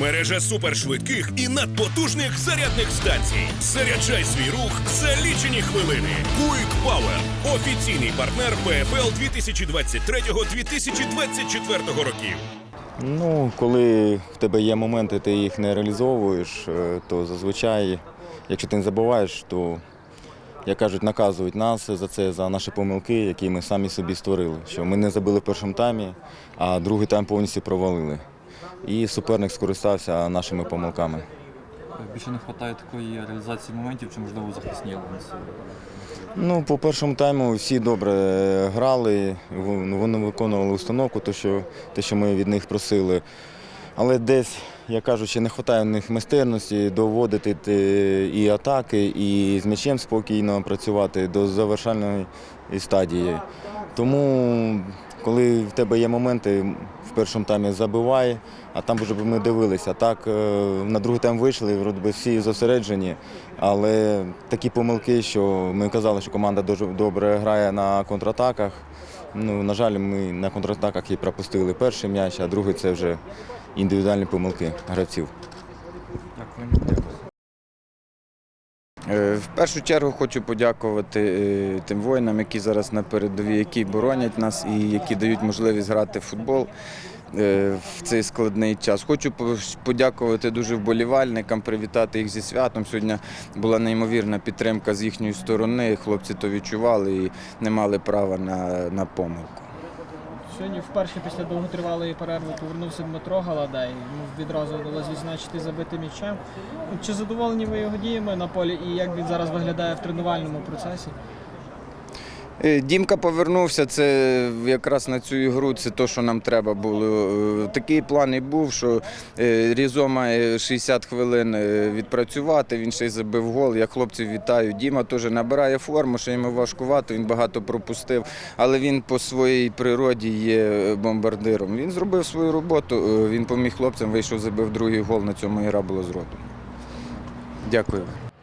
Мережа супершвидких і надпотужних зарядних станцій. Заряджай свій рух за лічені хвилини. Quick Power – офіційний партнер ПФЛ 2023-2024 років. Ну, коли в тебе є моменти, ти їх не реалізовуєш, е, то зазвичай, якщо ти не забуваєш, то, як кажуть, наказують нас за це, за наші помилки, які ми самі собі створили. Що ми не забили в першому таймі, а другий тайм повністю провалили. І суперник скористався нашими помилками. Більше не вистачає такої реалізації моментів, чи можливо захисні елементи. Ну, по першому тайму всі добре грали, вони виконували установку, те, що, те, що ми від них просили. Але десь, як кажуть, ще не вистачає в них майстерності доводити і атаки, і з м'ячем спокійно працювати до завершальної стадії. Тому, коли в тебе є моменти, в першому таймі забивай, а там вже ми дивилися. Так, е, на другий тайм вийшли, вроде би всі зосереджені, але такі помилки, що ми казали, що команда дуже добре грає на контратаках. Ну, на жаль, ми на контратаках і пропустили перший м'яч, а другий це вже індивідуальні помилки гравців. Дякую. Е, В першу чергу хочу подякувати е, тим воїнам, які зараз на передовій, які боронять нас і які дають можливість грати в футбол е, в цей складний час. Хочу по- подякувати дуже вболівальникам, привітати їх зі святом. Сьогодні була неймовірна підтримка з їхньої сторони. Хлопці то відчували і не мали права на, на помилку. Сьогодні вперше після довготривалої перерви повернувся Дмитро Галадей. Йому відразу вдалося відзначити забитим м'ячем. Чи задоволені ви його діями на полі і як він зараз виглядає в тренувальному процесі? Е, Дімка повернувся. Це якраз на цю ігру. Це те, що нам треба було. Е, Такий план і був, що е, Різо має 60 хвилин відпрацювати. Він ще й забив гол. Я хлопців вітаю. Діма теж набирає форму, що йому важкувато. Він багато пропустив, але він по своїй природі є бомбардиром. Він зробив свою роботу. Він поміг хлопцям, вийшов, забив другий гол. На цьому ігра була зроблена. Дякую.